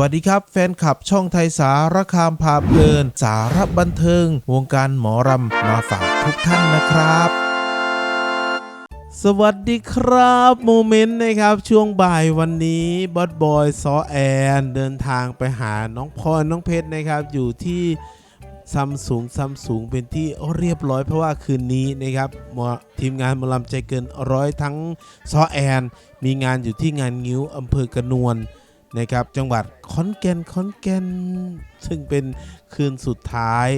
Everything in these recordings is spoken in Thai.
วัสดีครับ แฟนคลับช่องไทยสารคามพาเพลิน สารบันเทิง วงการหมอรำมาฝากทุกท่านนะครับสวัสดีครับโมเมนต์นะครับช่วงบ่ายวันนี้บอสบอยซอแอนเดินทางไปหาน้องพลอยน้องเพชรนะครับ อยู่ที่ซัมซุงซัมซุงเป็นที่เรียบร้อยเพราะว่าคืนนี้นะครับทีมงานหมอลำใจเกินร้อยทั้งซอแอน มีงานอยู่ที่งานงิ้วอำเภอกระนวล นะครับจังหวัดขอนแก่นขอนแก่นซึ่งเป็นคืนสุดท้าย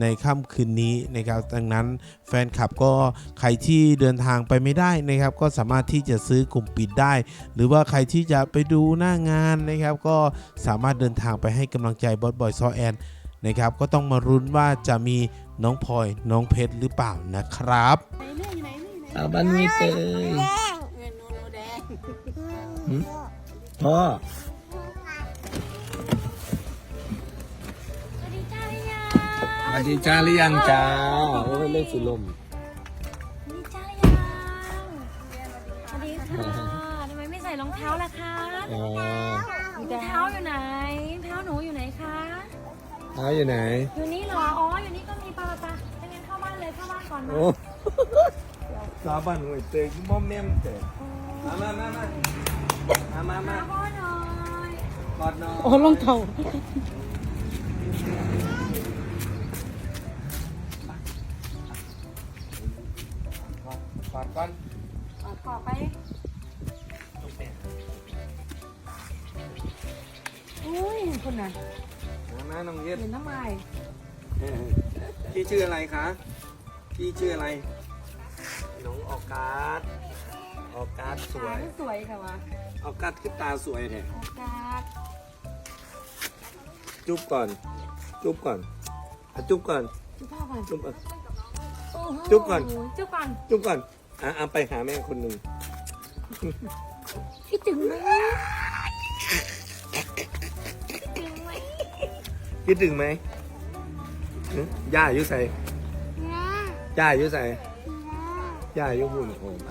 ในค่ำคืนนี้นะครับ ดังนั้นแฟนคลับก็ใครที่เดินทางไปไม่ได้นะครับ ก็สามารถที่จะซื้อกลุ่มปิดได้ หรือว่าใครที่จะไปดูหน้างานนะครับ ก็สามารถเดินทางไปให้กำลังใจบอสบอยซอแอนนะครับ ก็ต้องมารุ้นว่าจะมีน้องพลอยน้องเพชรหรือเปล่านะครับไหนเนื้ออยู่ไหนเนื้ออยู่ไหนเอาบันมีเตยเงินนูนูแดงพ่อ วัสดีจ้าหรือยังจ้าโอ้ยเล่นสุลมสวัสดีจ้าพี่ยาสวัสดีค่ะทำไมไม่ใส่รองเท้าล่ะคะอ๋อรองเท้าอยู่ไหนรองเท้าหนูอยู่ไหนคะ เท้าอยู่ไหน อยู่นี่เหรอ อ๋อ อยู่นี่ก็มีปลาปลาถ้างั้นเข้าบ้านเลยเข้าบ้านก่อนมาโอ้สาบันหวยเตยม่อมแม่มเตยมามามามามามามาพ่อหน่อยกอดน้องโอ้รองเท้า กอดก่อนกอดกอดไปอุ้ยคนน่ะมามาน้องเย็ดเห็นน้ำลายเออพี่ชื่ออะไรคะ พี่ชื่ออะไร น้องออกัสออกัสสวขายก็สวยค่ะวะออกัสคือตาสวยแท้โอกาสจุ๊บก่อนจุ๊บก่อนอะจุ๊บก่อนจุ๊บพ่อก่อนจุ๊บก่อนโอ้โหจุ๊บก่อน จุ๊บก่อนจุ๊บก่ อนอะเอาไปหาแม่คนหนึ่งคิดถึงไหมคิดถึงไหมคิดถึงไหมหึย่าอยู่ใส่ย่าอยู่ใส่ย่าอยู่หุ่นโอ้ไป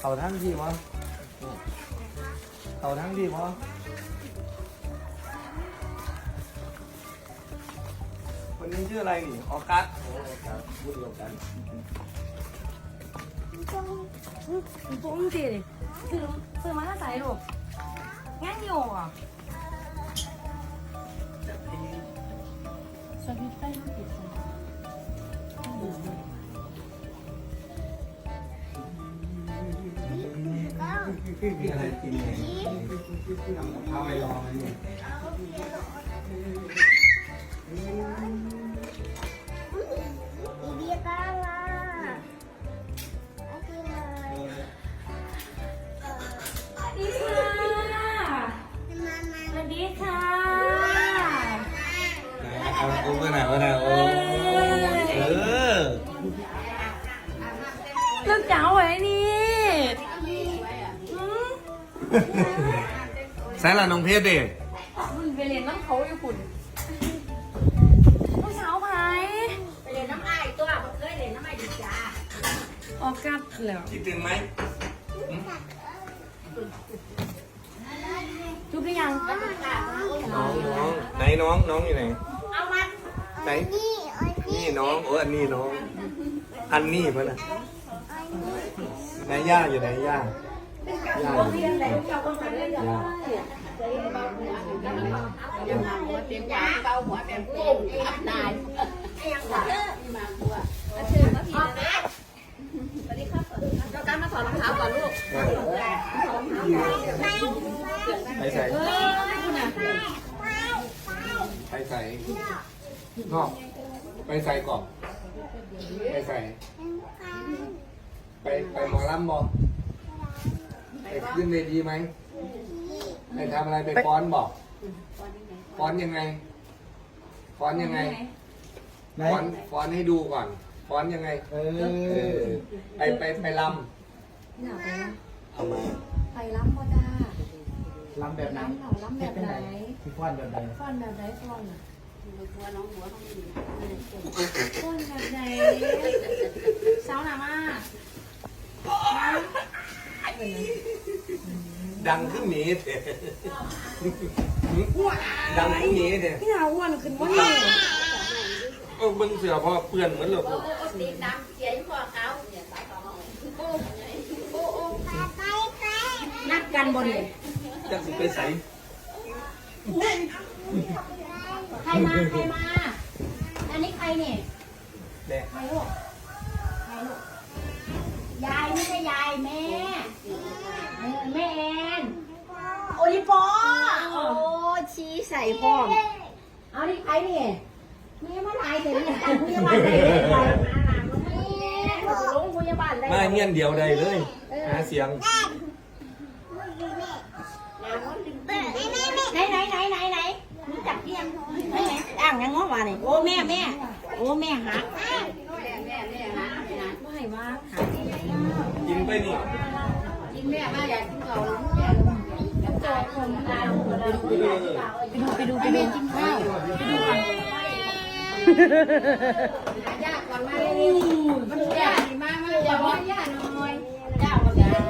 เขาทั้งที่วะเขาทั้งที่วะ นนี้ชื่ออะไรนี่ออกัสโอ้ออกัสพูดเดียวกันปุ้งสิซื้อซื้อมาถ้าใส่ลูกงั้นอยู่อะสวัสดีไปลูกติดคนมีอะไรกินเนี่ยทำกับข้าวไปรอมันเนี่ย อาอุ้มกันหน่อยกันหน่อยโอ้เออเรื่องเจ้าไว้นี่อืมใส่ละน้องเพชรดิไปเรียนน้ำเขาอยู่ปุ่นลูกสาวไผไปเรียนน้ำอ้ายตัวบ่เคยเรียนน้ำอ้ายดีจ้าออกกัดแล้วคิดถึงไหมจุ๊บหรือยัง น้องน้องไหนน้องน้องอยู่ไหน ไหนนี่น้องโอ้อันนี้น้อง อันนี้ปะนะไหนย่าอยู่ไหนย่าย่าอยู่ไหนย่าหัวเต็มปากเกาหัวเต็มปุ้งอับนายยังหวานมาบัวมาเชิญมาพี่นะสวัสดีครับเจ้าการมาถอดรองเท้าก่อนลูกไปใส่ไปใส่ นอกไปใส่ก่อนไปใส่ ไปไปหมอลำบอไปขึ้นเวทีไหมไปทำอะไรไปฟ้อนบอกฟ้อนยังไงฟ้อนยังไงฟ้อนฟ้อนให้ดูก่อนฟ้อนยังไง เออ ไปไปไปลอยากไปนะำเอามา ไปล้ำบ่จ้าลำแบบไหนล้ำเหล่าล้ำแบบไหน ที่ฟ้อนแบบไหนฟ้อนแบบไหนฟ้อน บัวน้องหัวเขาดีฟ้อนแบบไหนสาวหนามาเป็นนะดังขึ้นหมีเถอะดังขึ้นหมีเถอะพี่นาอ้วนขึ้นว่านี่เออมึงเสือพอเปื่อนเหมือนเราโอ้โอ้ตีน้ำเสียอยู่พอเขาเนี่ยสายของเราโอ้โอ้โอ้นัดกันบ่ดิจะสิไปใส่ใค รมาใครมา อันนี้ใครเนี่ยแน่ใครลูกใครลูกยายไม่ใช่ยายแม่เออแม่แอนโอลิปอโอ้ชี้ใส่พ่อมเอานี่ใครเนี่ยแม่มาลายเสร็จแล้วพยาบาลได้เลยไปแม่มาลงพยาบาลได้มาเงี้ยนเดียวใดเลยหาเสียง ไหนไหนไหนไหนไหนรู้จักเพียงไหนไหนอ่างยังง้อมาเนี่ยโอ้แม่แม่โอ้แม่หาแม่แม่แม่ฮะแม่ฮะไม่ว่ากินไปนี่กินแม่มาอยากกินข้าวแล้วแม่น้ำใจคนตายลูกเลยไปดูไปดูกินข้าวญาติก่อนมาเลยมันญาติมามาอย่าบอกญาติหน่อยญาติก็ญาติ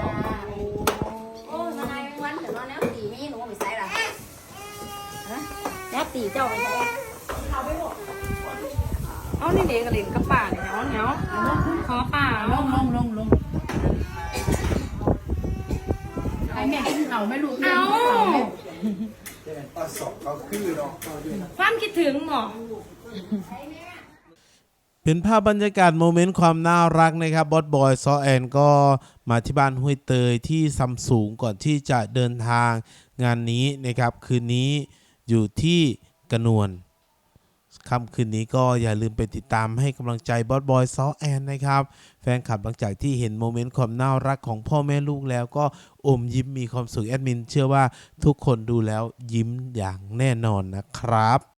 โอ้ทนายวันแต่ว่าแล้วตีนี่หนูไม่ใส่ละแล้วตีเจ้าไปไหน เอานี่เด็กกระเด็นกับป่าเนี่ยเนาเนาะขอป่าลงลงลงลงไอ้แม่กินเขาไม่รู้เอาเอาศพเขาคือเนาะความคิดถึงหมอเป็นภาพบรรยากาศโมเมนต์ความน่ารักนะครับบอสบอยซอแอนก็มาที่บ้านห้วยเตยที่ซัมสูงก่อนที่จะเดินทางงานนี้นะครับ คืนนี้อยู่ที่กระนวน ค่ำคืนนี้ก็อย่าลืมไปติดตามให้กำลังใจบอสบอยซอแอนนะครับ แฟนคลับหลังจากที่เห็นโมเมนต์ความน่ารักของพ่อแม่ลูกแล้วก็อมยิ้มมีความสุขแอดมิน เชื่อว่าทุกคนดูแล้วยิ้มอย่างแน่นอนนะครับ